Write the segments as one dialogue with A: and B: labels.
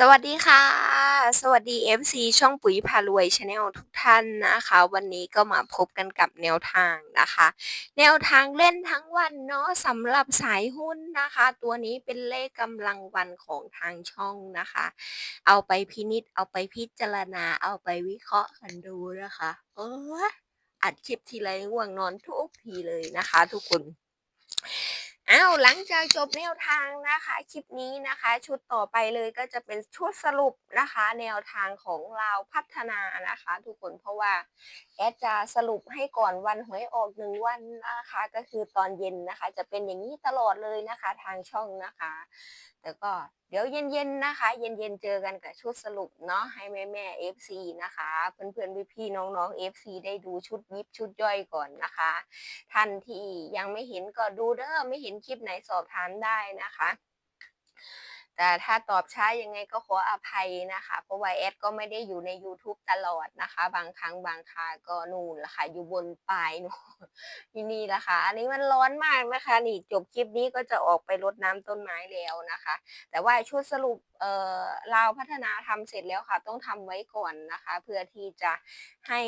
A: สวัสดีค่ะ สวัสดี FC ช่องปุ๋ยพารวยชาแนลทุกท่านนะคะ วันนี้ก็มาพบกันกับแนวทางนะคะ แนวทางเล่นทั้งวันเนาะสำหรับสายหุ้นนะคะ ตัวนี้เป็นเลขกำลังวันของทางช่องนะคะ เอาไปพินิจเอาไปพิจารณาเอาไปวิเคราะห์กันดูนะคะ เอออัดคลิปทีไรง่วงนอนทุกทีเลยนะคะ ทุกคน อ้าวหลังจากจบแนวทางนะคะคลิปนี้นะคะ ชุดต่อไปเลยก็จะเป็นชุดสรุปนะคะ แนวทางของเราพัฒนานะคะ ทุกคนเพราะว่าแอดจะสรุปให้ก่อนวันหวยออกหนึ่งวันนะคะ ก็คือตอนเย็นนะคะ จะเป็นอย่างนี้ตลอดเลยนะคะ ทางช่องนะคะ แต่ก็เดี๋ยวเย็นๆนะคะ เย็นๆเจอกันกับชุดสรุปเนาะให้แม่แม่ๆ FC นะคะ เพื่อนๆพี่ๆน้องๆ FC ได้ดูชุดยิบชุดย่อยก่อนนะคะ ท่านที่ยังไม่เห็นก็ดูเด้อไม่เห็นคลิปไหนสอบถามได้นะคะ แต่ถ้าตอบช้ายังไงก็ขออภัยนะคะ เพราะว่าแอดก็ไม่ได้อยู่ใน YouTube ตลอดนะคะ บางครั้งบางคาก็นู่นละค่ะ อยู่บนปลายนู่นที่นี่ละค่ะ อันนี้มันร้อนมากนะคะ นี่จบคลิปนี้ก็จะออกไปรดน้ำต้นไม้แล้วนะคะ แต่ว่าชุดสรุปเอ่อเราวพัฒนาทำเสร็จแล้วค่ะ ต้องทำไว้ก่อนนะคะ เพื่อที่จะให้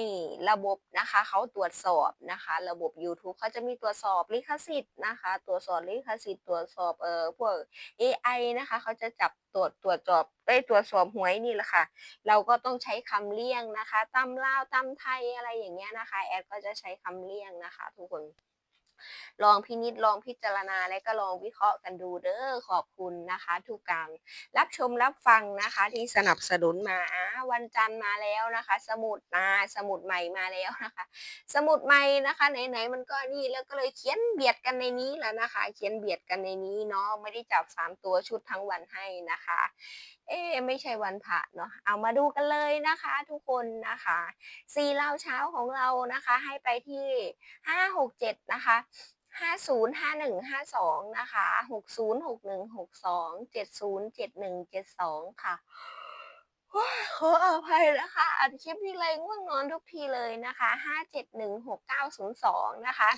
A: ระบบนะคะเขาตรวจสอบนะคะ ระบบ YouTube เขาจะมีตรวจสอบลิขสิทธิ์นะคะ ตรวจสอบลิขสิทธิ์ตรวจสอบเอ่อพวก AI นะคะเขาจะจับตรวจตรวจสอบได้ตรวจสอบหวยนี่แหละค่ะ เราก็ต้องใช้คำเลี่ยงนะคะตำลาวตำไทยอะไรอย่างเงี้ยนะคะ แอดก็จะใช้คำเลี่ยงนะคะ ทุกคน ลองพินิจลองพิจารณาและก็ลองวิเคราะห์กันดูเด้อขอบคุณนะคะ ทุกการรับชมรับฟังนะคะ ที่สนับสนุนมาวันจันทร์มาแล้วนะคะ สมุดมาสมุดใหม่มาแล้วนะคะ สมุดใหม่นะคะไหนๆมันก็นี่แล้วก็เลยเขียนเบียดกันในนี้แล้วนะคะ เขียนเบียดกันในนี้เนาะไม่ได้จับสามตัวชุดทั้งวันให้นะคะ เอ๊ไม่ใช่วันพระเนาะเอามาดูกันเลยนะคะ ทุกคนนะคะซีเล่าเช้าของเรานะคะ ให้ไปที่ห้าหกเจ็ดนะคะห้าศูนย์ห้าหนึ่งห้าสองนะคะหกศูนย์หกหนึ่งหกสองเจ็ดศูนย์เจ็ดหนึ่งเจ็ดสองค่ะขออภัยนะคะอัดคลิปนี้เลยง่วงนอนทุกทีเลยนะคะห้าเจ็ดหนึ่งหกเก้าศูนย์สองนะคะ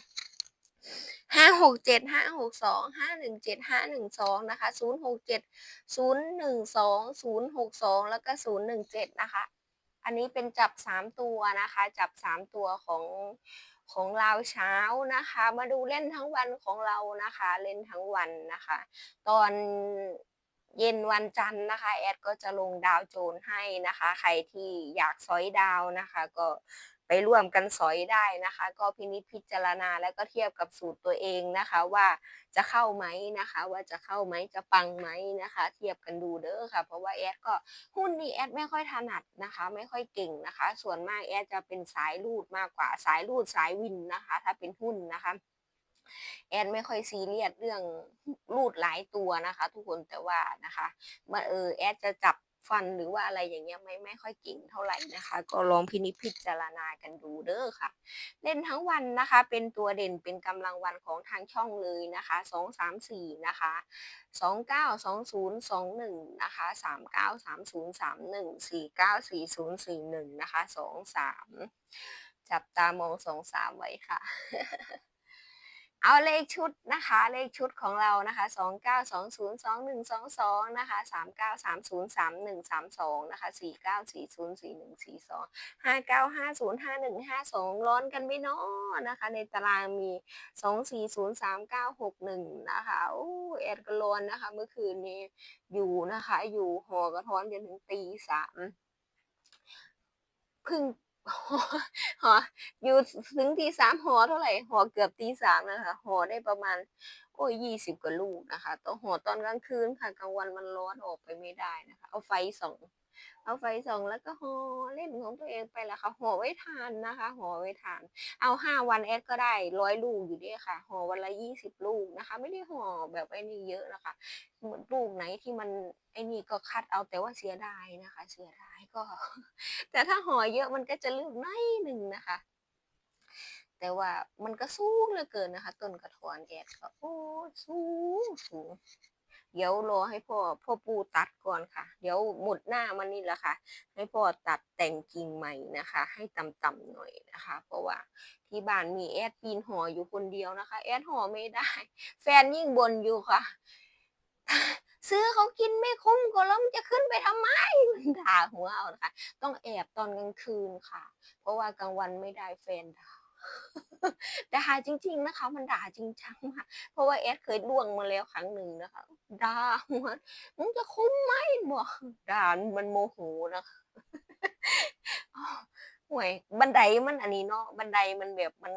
A: ห้าหกเจ็ดห้าหกสองห้าหนึ่งเจ็ดห้าหนึ่งสองนะคะศูนย์หกเจ็ดศูนย์หนึ่งสองศูนย์หกสองแล้วก็ศูนย์หนึ่งเจ็ดนะคะ อันนี้เป็นจับสามตัวนะคะ จับสามตัวของของเราเช้านะคะ มาดูเล่นทั้งวันของเรานะคะ เล่นทั้งวันนะคะ ตอนเย็นวันจันทร์นะคะ แอดก็จะลงดาวโจนให้นะคะ ใครที่อยากสอยดาวนะคะ ก็ ไปร่วมกันสอยได้นะคะ ก็พินิจพิจารณาแล้วก็เทียบกับสูตรตัวเองนะคะ ว่าจะเข้าไหมนะคะ ว่าจะเข้าไหมจะปังไหมนะคะ เทียบกันดูเด้อค่ะ เพราะว่าแอดก็หุ้นนี่แอดไม่ค่อยถนัดนะคะ ไม่ค่อยเก่งนะคะ ส่วนมากแอดจะเป็นสายรูดมากกว่าสายรูดสายวินนะคะ ถ้าเป็นหุ้นนะคะแอนไม่ค่อยซีเรียสเรื่องรูดหลายตัวนะคะ ทุกคนแต่ว่านะคะมาเออแอดจะจับ ฟันหรือว่าอะไรอย่างเงี้ยไม่ไม่ค่อยเก่งเท่าไหร่นะคะ ก็ลองพินิจพิจารณากันดูเด้อค่ะ เล่นทั้งวันนะคะ เป็นตัวเด่นเป็นกำลังวันของทางช่องเลยนะคะสองสามสี่นะคะสองเก้าสองศูนย์สองหนึ่งนะคะสามเก้าสามศูนย์สามหนึ่งสี่เก้าสี่ศูนย์สี่หนึ่งนะคะสองสามจับตามองสองสามไว้ค่ะ เอาเลขชุดนะคะเลขชุดของเรานะคะสองเก้าสองศูนย์สองหนึ่งสองสองนะคะสามเก้าสามศูนย์สามหนึ่งสามสองนะคะสี่เก้าสี่ศูนย์สี่หนึ่งสี่สองห้าเก้าห้าศูนย์ห้าหนึ่งห้าสองร้อนกันไม่น้อนะคะ ในตารางมีสองสี่ศูนย์สามเก้าหกหนึ่งนะคะโอ้แอดก็ร้อนนะคะ เมื่อคืนนี้อยู่นะคะ อยู่หอกระท้อนจนถึงตีสามเพิ่ง หออยู่ถึงตีสามหอเท่าไหร่หอเกือบตีสามนะคะหอได้ประมาณ โอ้ยยี่สิบกว่าลูกนะคะต้องหอตอนกลางคืนค่ะกลางวันมันร้อนออกไปไม่ได้นะคะ เอาไฟส่อง เอาไฟส่องแล้วก็ห่อเล่นของตัวเองไปละค่ะห่อไว้ทานนะคะห่อไว้ทาน เอาห้าวันแอดก็ได้ร้อยลูกอยู่ดีค่ะห่อวันละยี่สิบลูกนะคะ ไม่ได้ห่อแบบไอ้นี่เยอะนะคะเหมือนลูกไหนที่มันไอ้นี่ก็คัดเอาแต่ว่าเสียดายนะคะ เสียดายก็ แต่ถ้าห่อเยอะมันก็จะลืมน้อยหนึ่งนะคะแต่ว่ามันก็สูงเหลือเกินนะคะ ต้นกระถอนแอดก็โอ้สูงสูง เดี๋ยวรอให้พ่อพ่อปูตัดก่อนค่ะ เดี๋ยวหมดหน้ามันนี่แหละค่ะ ให้พ่อตัดแต่งกิ่งใหม่นะคะ ให้ต่ำๆหน่อยนะคะ เพราะว่าที่บ้านมีแอดปีนหออยู่คนเดียวนะคะ แอดหอไม่ได้ แฟนยิ่งบนอยู่ค่ะ ซื้อเขากินไม่คุ้มก็แล้วมันจะขึ้นไปทำไมมันด่าหัวเอานะคะ ต้องแอบตอนกลางคืนค่ะ เพราะว่ากลางวันไม่ได้แฟนด่า ด่าจริง ๆนะคะ มันด่าจริงจังมากเพราะว่าแอดเคยล่วงมาแล้วครั้งหนึ่งนะคะด่าหัวมึงจะคุ้มไหมบอกด่ามันโมโหนะคะห่วยบันไดมันอันนี้เนาะบันไดมันแบบมัน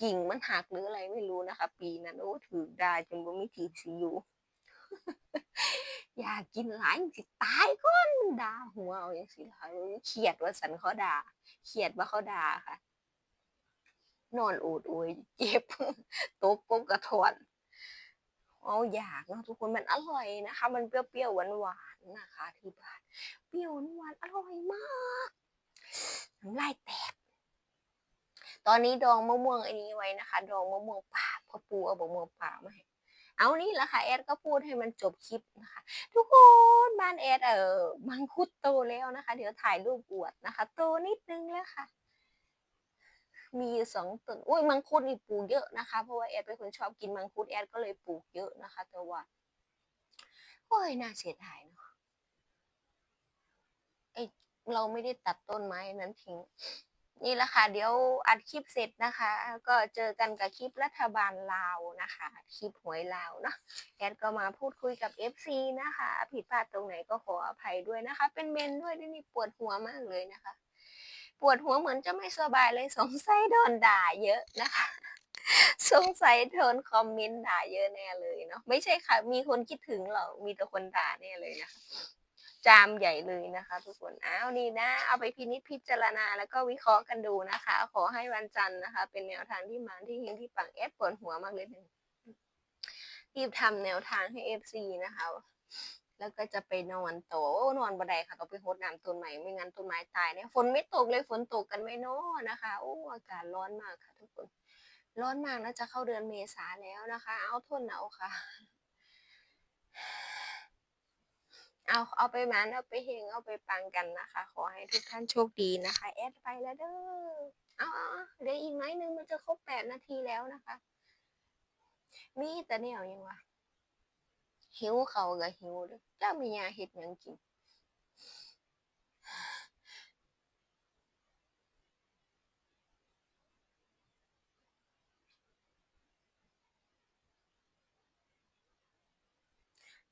A: กิ่งมันหักหรืออะไรไม่รู้นะคะ ปีนั้นโอ้ถือด่าจนบ่มีที่สิอยู่อยากกินหลายจังสิตายก่อนด่าหัวเอาจังซี่ล่ะเออเครียดว่าซั่นเขาด่าเครียดว่าเขาด่าค่ะ นอนโอดโอยเจ็บตกกบกระท้อนเอาอยากนะทุกคนมันอร่อยนะคะ มันเปรี้ยวๆหวานๆนะคะที่บ้านเปรี้ยวหวานอร่อยมากน้ำลายแตก ตอนนี้ดองมะม่วงอันนี้ไว้นะคะ ดองมะม่วงป่าพ่อปูเอามะม่วงป่ามาให้เอานี่แหละค่ะแอดก็พูดให้มันจบคลิปนะคะ ทุกคนบ้านแอดเออมังคุดโตแล้วนะคะ เดี๋ยวถ่ายรูปอวดนะคะ โตนิดนึงแล้วค่ะ มีอยู่สองต้นอุ้ยมังคุดนี่ปลูกเยอะนะคะ เพราะว่าแอดเป็นคนชอบกินมังคุดแอดก็เลยปลูกเยอะนะคะ แต่ว่าโอ้ยน่าเสียดายเนาะไอเราไม่ได้ตัดต้นไม้นั้นทิ้งนี่แหละค่ะเดี๋ยวอัดคลิปเสร็จนะคะ ก็เจอกันกับคลิปรัฐบาลลาวนะคะคลิปหวยลาวเนาะแอดก็มาพูดคุยกับ FC นะคะ ผิดพลาดตรงไหนก็ขออภัยด้วยนะคะ เป็นเมนด้วยที่นี่ปวดหัวมากเลยนะคะ ปวดหัวเหมือนจะไม่สบายเลยสงสัยโดนด่าเยอะนะคะ สงสัยโดนคอมเมนต์ด่าเยอะแน่เลยเนาะไม่ใช่ค่ะ มีคนคิดถึงหรอกมีแต่คนด่าแน่เลยนะคะจามใหญ่เลยนะคะ ทุกคนอ้าวนี่นะ เอาไปพินิจพิจารณาแล้วก็วิเคราะห์กันดูนะคะ ขอให้วันจันทร์นะคะ เป็นแนวทางที่มาที่เฮงที่ปังเอฟปวดหัวมากเลยหนึ่งรีบทำแนวทางให้เอฟซีนะคะ แล้วก็จะไปนอนโต้นอนบันไดค่ะต้องไปโฮดน้ำต้นไม้ไม่งั้นต้นไม้ตายเนี่ยฝนไม่ตกเลยฝนตกกันไหม่นอนะคะโอ้อากาศร้อนมากค่ะ ทุกคน ร้อนมากนะจะเข้าเดือนเมษาแล้วนะคะ เอาทนเอาค่ะ เอาเอาไปมันเอาไปเฮงเอาไปปังกันนะคะ ขอให้ทุกท่านโชคดีนะคะแอดไปแล้วเด้อเอาเอาเดี๋ยวอีกน้อยนึงมันจะครบแปดนาทีแล้วนะคะ มีแต่เนี่ยยังวะ หิวเขาก็หิวเด้อเจ้ามียาเห็ดหยังกิน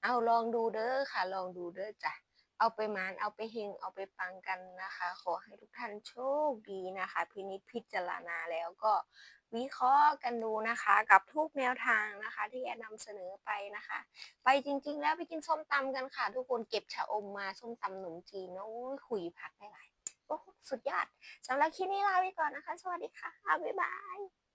A: เอาลองดูเด้อค่ะ ลองดูเด้อจ้ะเอาไปมานเอาไปเฮงเอาไปปังกันนะคะ ขอให้ทุกท่านโชคดีนะคะ พินิจพิจารณาแล้วก็ วิเคราะห์กันดูนะคะ กับทุกแนวทางนะคะ ที่แอนนำเสนอไปนะคะ ไปจริง ๆ แล้วไปกินส้มตำกันค่ะ ทุกคนเก็บชะอมมาส้มตำหนุ่มจีนเนอะอุ้ยคุยผักได้หลายโอ้สุดยอดสำหรับคลิปนี้ลาไปก่อนนะคะ สวัสดีค่ะบ๊ายบาย